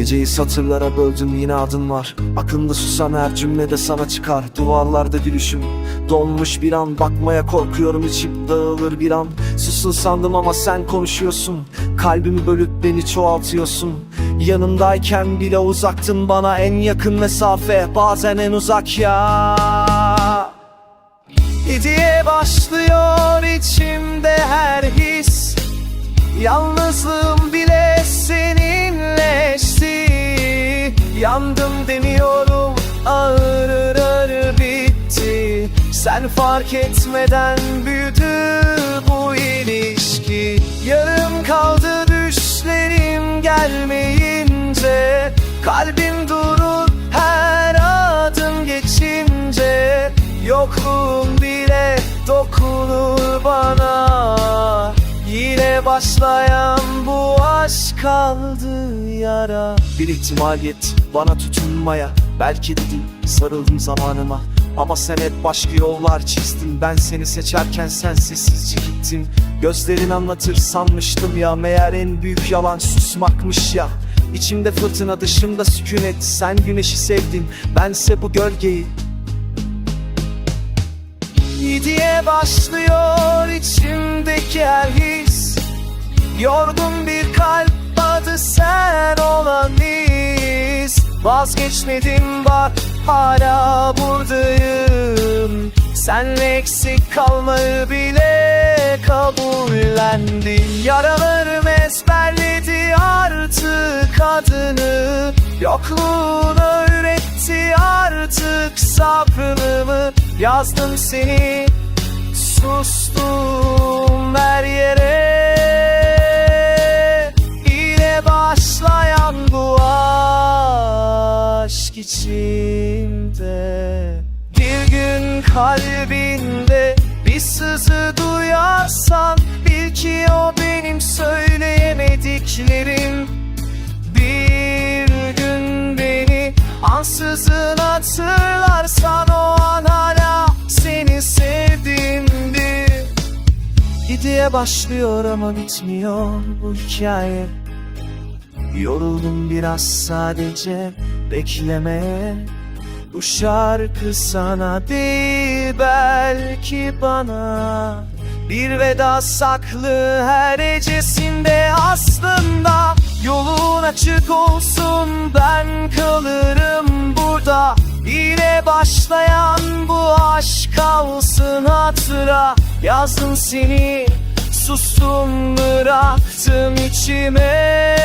Geceyi satırlara böldüm yine adın var. Aklımda susan her cümlede sana çıkar. Duvarlarda gülüşüm Donmuş bir an bakmaya korkuyorum içim dağılır bir an. Susun sandım ama sen konuşuyorsun. Kalbimi bölüp beni çoğaltıyorsun. Yanındayken bile uzaktın bana en yakın mesafe. Bazen en uzak ya. Diye başlıyor içimde her his. Yalnızlığım Yandım demiyorum ağır ağır bitti. Sen fark etmeden büyüdü bu ilişki. Yarım kaldı düşlerim gelmeyince. Kalbim başlayan bu aşk kaldı yara. Bir ihtimal yetti bana tutunmaya. Belki dedim sarıldım zamanıma. Ama sen hep başka yollar çizdin. Ben seni seçerken sen sessizce gittin Gözlerin anlatır sanmıştım ya. Meğer en büyük yalan susmakmış ya. İçimde fırtına dışımda sükunet. Sen güneşi sevdin. Bense bu gölgeyi. İyi diye başlıyor içimdeki her Yorgun bir kalp adı sen olan iz. Vazgeçmedim bak hala buradayım. Senle eksik kalmayı bile kabullendim Yaralarım ezberledi artık adını. Yokluğun öğretti artık sabrımı. Yazdım seni sustum başlayan bu aşk içimde. Bir gün kalbinde bir sızı duyarsan Bil ki o benim söyleyemediklerim. Bir gün beni ansızın hatırlarsan O an hala seni sevdiğimdir. Gidiye başlıyor ama bitmiyor bu hikaye Yoruldum biraz sadece beklemeye Bu şarkı sana değil belki bana. Bir veda saklı her ecesinde aslında. Yolun açık olsun ben kalırım burada. Yine başlayan bu aşk kalsın hatıra. Yazdım seni sustum bıraktım içime